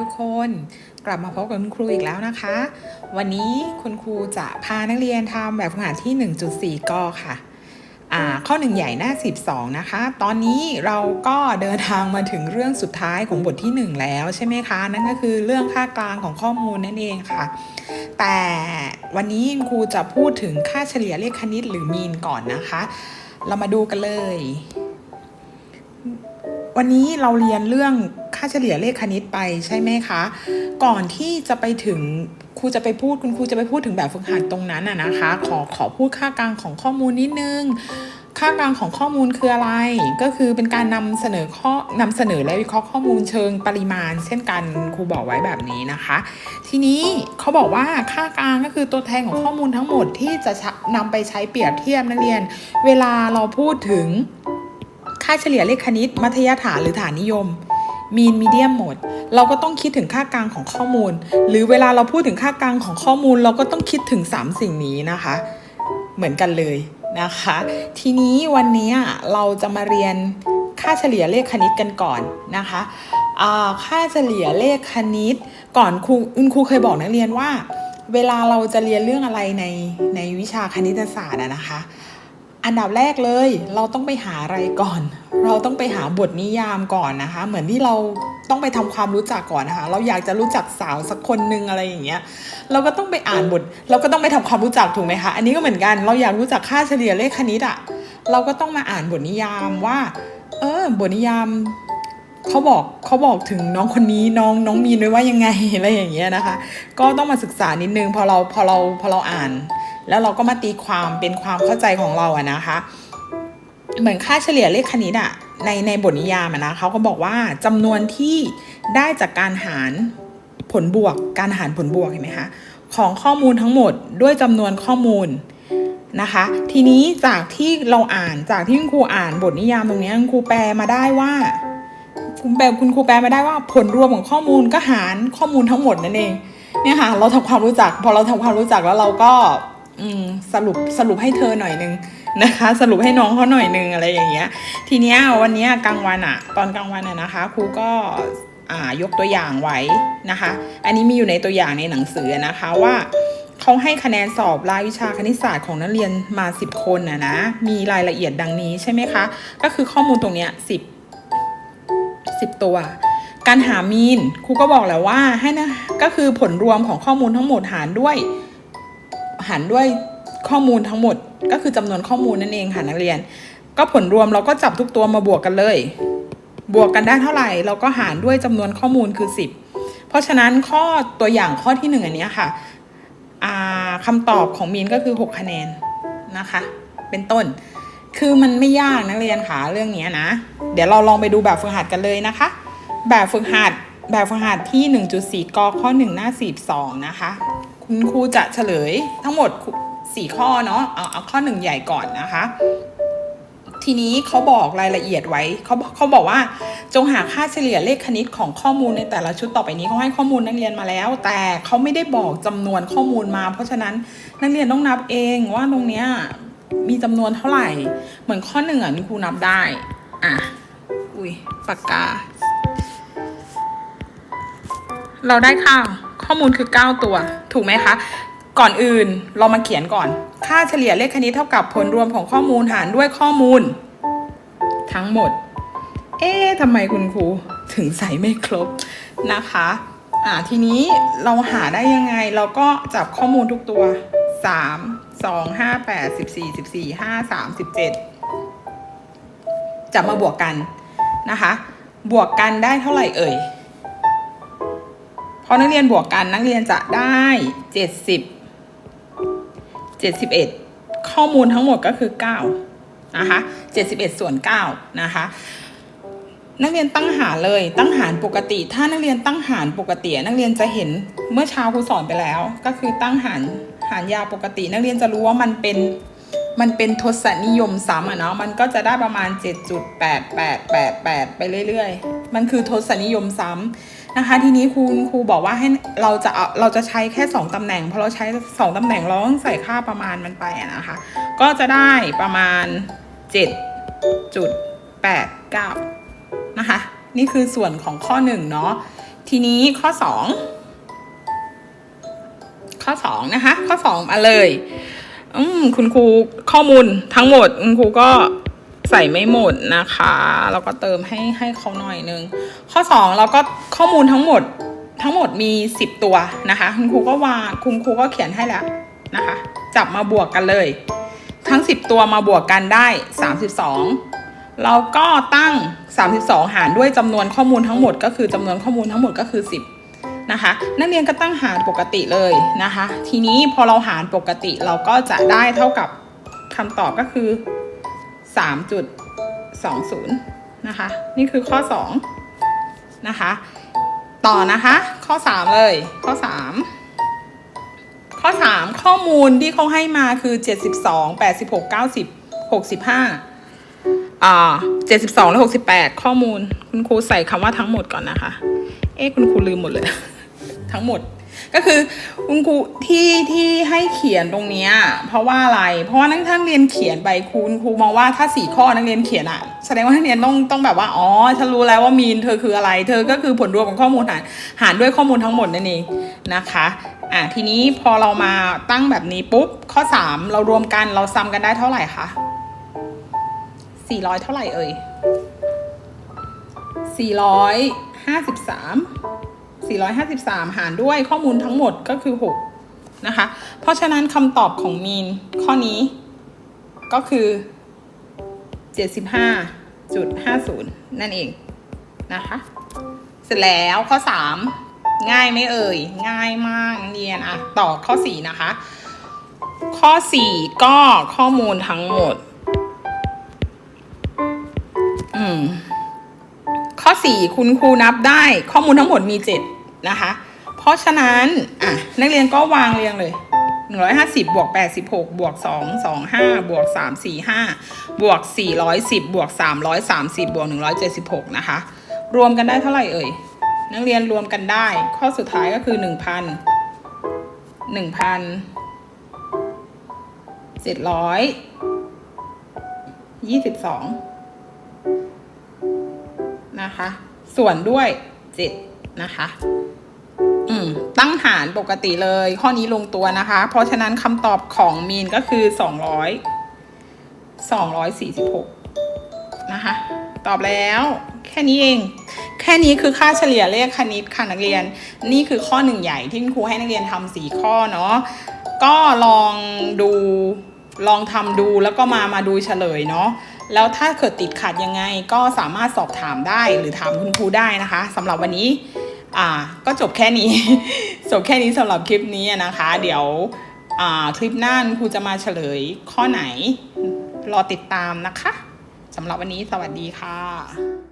ทุกคนกลับมาพบกับคุณครูอีกแล้วนะคะ วันนี้คุณครูจะพานักเรียนทำแบบฝึกหัดที่ 1.4 กค่ะอ่าข้อหนึ่งใหญ่หน้า 12 นะคะ ตอนนี้เราก็เดินทางมาถึงเรื่องสุดท้ายของบทที่ 1 แล้วใช่ไหมคะ นั่นก็คือเรื่องค่ากลางของข้อมูลนั่นเองค่ะ แต่วันนี้คุณครูจะพูดถึงค่าเฉลี่ยเลขคณิตหรือมีนก่อนนะคะ เรามาดูกันเลย วันนี้เราเรียนเรื่องค่าเฉลี่ยเลขคณิตไปใช่ไหมคะ ก่อนที่จะไปถึงครูจะไปพูดคุณครูจะไปพูดถึงแบบฝึกหัดตรงนั้นอะนะคะ ขอขอพูดค่ากลางของข้อมูลนิดนึง ค่ากลางของข้อมูลคืออะไร ก็คือเป็นการนำเสนอข้อนำเสนอและวิเคราะห์ข้อมูลเชิงปริมาณ เช่นกันครูบอกไว้แบบนี้นะคะ ทีนี้เขาบอกว่าค่ากลางก็คือตัวแทนของข้อมูลทั้งหมดที่จะใช้นำไปใช้เปรียบเทียบนักเรียน เวลาเราพูดถึง ค่าเฉลี่ยเลขคณิต มัธยฐานหรือฐานนิยมมีนมีเดียมหมด เราก็ต้องคิดถึงค่ากลางของข้อมูล หรือเวลาเราพูดถึงค่ากลางของข้อมูล เราก็ต้องคิดถึง 3 สิ่งนี้นะคะ เหมือนกันเลยนะคะ ทีนี้วันนี้เราจะมาเรียนค่าเฉลี่ยเลขคณิตกันก่อนนะคะค่าเฉลี่ยเลขคณิต ก่อนครูคุณครูเคยบอกนักเรียนว่า เวลาเราจะเรียนเรื่องอะไรในในวิชาคณิตศาสตร์นะคะ อันดับแรกเลย เราต้องไปหาอะไรก่อน เราต้องไปหาบทนิยามก่อนนะคะ เหมือนที่เราต้องไปทำความรู้จักก่อนนะคะ เราอยากจะรู้จักสาวสักคนนึงอะไรอย่างเงี้ย เราก็ต้องไปอ่านบท เราก็ต้องไปทำความรู้จักถูกไหมคะ อันนี้ก็เหมือนกัน เราอยากรู้จักค่าเฉลี่ยเลขคณิตอะเราก็ต้องมาอ่านบทนิยามว่า เออ บทนิยามเขาบอกเขาบอกถึงน้องคนนี้น้องน้องมีนไว้ว่ายังไงอะไรอย่างเงี้ยนะคะ ก็ต้องมาศึกษานิดนึงพอเราพอเราพอเราอ่าน แล้วเราก็มาตีความเป็นความเข้าใจของเราอะนะคะ เหมือนค่าเฉลี่ยเลขคณิตอะในในบทนิยามะนะเขาก็บอกว่าจำนวนที่ได้จากการหารผลบวก การหารผลบวกเห็นไหมคะของข้อมูลทั้งหมดด้วยจำนวนข้อมูลนะคะ ทีนี้จากที่เราอ่านจากที่คุณครูอ่านบทนิยามตรงนี้คุณครูแปลมาได้ว่าคุณแปลคุณครูแปลมาได้ว่าผลรวมของข้อมูลก็หารข้อมูลทั้งหมดนั่นเองเนี่ยค่ะเราทำความรู้จักพอเราทำความรู้จักแล้วเราก็ อืมสรุปสรุปให้เธอหน่อยนึงนะคะ สรุปให้น้องเขาหน่อยนึงอะไรอย่างเงี้ย ทีเนี้ยวันเนี้ยกลางวันอะตอนกลางวันอะนะคะครูก็อ่ายกตัวอย่างไว้นะคะ อันนี้มีอยู่ในตัวอย่างในหนังสือนะคะว่าเขาให้คะแนนสอบรายวิชาคณิตศาสตร์ของนักเรียนมา 10 คนนะนะ มีรายละเอียดดังนี้ใช่ไหมคะ ก็คือข้อมูลตรงเนี้ย10 10ตัว การหามีนครูก็บอกแล้วว่าให้นะก็คือผลรวมของข้อมูลทั้งหมดหารด้วย หารด้วยข้อมูลทั้งหมด ก็คือจำนวนข้อมูลนั่นเองค่ะนักเรียน ก็ผลรวมเราก็จับทุกตัวมาบวกกันเลย บวกกันได้เท่าไหร่ เราก็หารด้วยจำนวนข้อมูลคือ 10 เพราะฉะนั้นข้อตัวอย่างข้อที่หนึ่งอันนี้ค่ะอ่าคำตอบของมีนก็คือ 6 คะแนนนะคะ เป็นต้น คือมันไม่ยากนักเรียนค่ะเรื่องนี้นะ เดี๋ยวเราลองไปดูแบบฝึกหัดกันเลยนะคะ แบบฝึกหัดแบบฝึกหัดที่ 1.4 กข้อ 1 หน้า 42 นะคะ คุณครูจะเฉลยทั้งหมด 4 ข้อเนาะเอาเอาข้อ1ใหญ่ก่อนนะคะ ทีนี้เขาบอกรายละเอียดไว้เขาเขาบอกว่า จงหาค่าเฉลี่ยเลขคณิตของข้อมูลในแต่ละชุดต่อไปนี้เขาให้ข้อมูลนักเรียนมาแล้ว แต่เขาไม่ได้บอกจำนวนข้อมูลมา เพราะฉะนั้นนักเรียนต้องนับเองว่าตรงเนี้ยมีจำนวนเท่าไหร่ เหมือนข้อหนึ่งอะนี่ครูนับได้ อะ อุ้ยปากกา เราได้ค่า ข้อมูลคือ 9 ตัว ถูกไหมคะ ก่อนอื่นเรามาเขียนก่อน ค่าเฉลี่ยเลขคณิตเท่ากับผลรวมของข้อมูลหารด้วยข้อมูล ทั้งหมด เอ๊ะทำไมคุณครูถึงใส่ไม่ครบนะคะอ่าทีนี้เราหาได้ยังไงเราก็จับข้อมูลทุกตัว 3 2 5 8 14 14 5 3 17 จับมาบวกกันนะคะ บวกกันได้เท่าไหร่เอ่ย อนักเรียนบวกกันนักเรียนจะได้เจ็ดสิบเจ็ดสิบเอ็ดข้อมูลทั้งหมดก็คือเก้านะคะเจ็ดสิบเอ็ดส่วนเก้านะคะนักเรียนตั้งหารเลยตั้งหารปกติ ถ้านักเรียนตั้งหารปกติ นักเรียนจะเห็นเมื่อเช้าครูสอนไปแล้ว ก็คือตั้งหารหารยาวปกติ นักเรียนจะรู้ว่ามันเป็นมันเป็นทศนิยมซ้ำอะเนาะมันก็จะได้ประมาณ 7.8888 ไปเรื่อยๆ มันคือทศนิยมซ้ำ นะคะ ทีนี้ครูครูบอกว่าให้เราจะเอาเราจะใช้แค่ 2ตำแหน่งเพราะเราใช้ 2ตำแหน่งเราต้องใส่ค่าประมาณมันไปนะคะ ก็จะได้ประมาณ 7.89 นะคะ นี่คือส่วนของข้อ1เนาะทีนี้ข้อสองข้อสองนะคะ ข้อสองมาเลย อืมคุณครูข้อมูลทั้งหมด คุณครูก็ ใส่ไม่หมดนะคะแล้วก็เติมให้ให้เขาหน่อยนึง ข้อสองเราก็ข้อมูลทั้งหมดทั้งหมดมีสิบตัวนะคะ คุณครูก็วางคุณครูก็เขียนให้แล้วนะคะ จับมาบวกกันเลย ทั้ง 10 ตัวมาบวกกันได้ 32 เราก็ตั้ง 32 หารด้วยจำนวนข้อมูลทั้งหมด ก็คือจำนวนข้อมูลทั้งหมดก็คือ 10 นะคะ นักเรียนก็ตั้งหารปกติเลยนะคะ ทีนี้พอเราหารปกติเราก็จะได้เท่ากับคำตอบก็คือ 3.20 นะคะ นี่คือข้อ 2 นะคะ ต่อนะคะ ข้อ 3 เลย ข้อ 3 ข้อ 3 ข้อมูลที่เขาให้มาคือ 72 86 90 65อ่า72 และ 68 ข้อมูล คุณครูใส่คำว่าทั้งหมดก่อนนะคะ เอ๊ะคุณครูลืมหมดเลย ทั้งหมด ก็คือคุณครูที่ที่ให้เขียนตรงเนี้ยเพราะว่าอะไร เพราะว่านักท่านเรียนเขียนไปคุณครูมองว่าถ้าสี่ข้อนักเรียนเขียนอะแสดงว่านักเรียนต้องต้องแบบว่าอ๋อฉันรู้แล้วว่ามีนเธอคืออะไร เธอก็คือผลรวมของข้อมูลหารหารด้วยข้อมูลทั้งหมดนั่นเองนะคะอะทีนี้พอเรามาตั้งแบบนี้ปุ๊บข้อ 3 เรารวมกันเราซ้ำกันได้เท่าไหร่คะ400 เท่าไหร่เอ่ย453 453 หารด้วยข้อมูลทั้งหมดก็คือ 6 นะคะ เพราะฉะนั้นคำตอบของมีนข้อนี้ก็คือ 75.50 นั่นเองนะคะ เสร็จแล้วข้อ 3 ง่ายไหมเอ่ย ง่ายมากเรียนอะต่อข้อ 4 นะคะ ข้อ 4 ก็ข้อมูลทั้งหมด อืมข้อ 4 คุณครูนับได้ข้อมูลทั้งหมดมี 7 นะคะ เพราะฉะนั้นอะนักเรียนก็วางเรียงเลย 150 บวก 86 บวก 2 25 บวก 3 45 บวก 410 บวก 330 บวก 176 นะคะ รวมกันได้เท่าไหร่เอ่ย นักเรียนรวมกันได้ ข้อสุดท้ายก็คือ 1,000 1,722 นะคะ ส่วนด้วย 7 นะคะ อืม ตั้งหารปกติเลย ข้อนี้ลงตัวนะคะ เพราะฉะนั้นคำตอบของมีนก็คือ200 246นะคะ ตอบแล้ว แค่นี้เอง แค่นี้คือค่าเฉลี่ยเลขคณิตค่ะนักเรียน นี่คือข้อหนึ่งใหญ่ที่คุณครูให้นักเรียนทำสี่ข้อเนาะ ก็ลองดูลองทำดูแล้วก็มามาดูเฉลยเนาะแล้วถ้าเกิดติดขัดยังไงก็สามารถสอบถามได้หรือถามคุณครูได้นะคะสำหรับวันนี้ อ่าก็จบแค่นี้ จบแค่นี้สำหรับคลิปนี้นะคะ เดี๋ยวอ่าคลิปหน้าคุณครูจะมาเฉลยข้อไหน รอติดตามนะคะสำหรับวันนี้สวัสดีค่ะ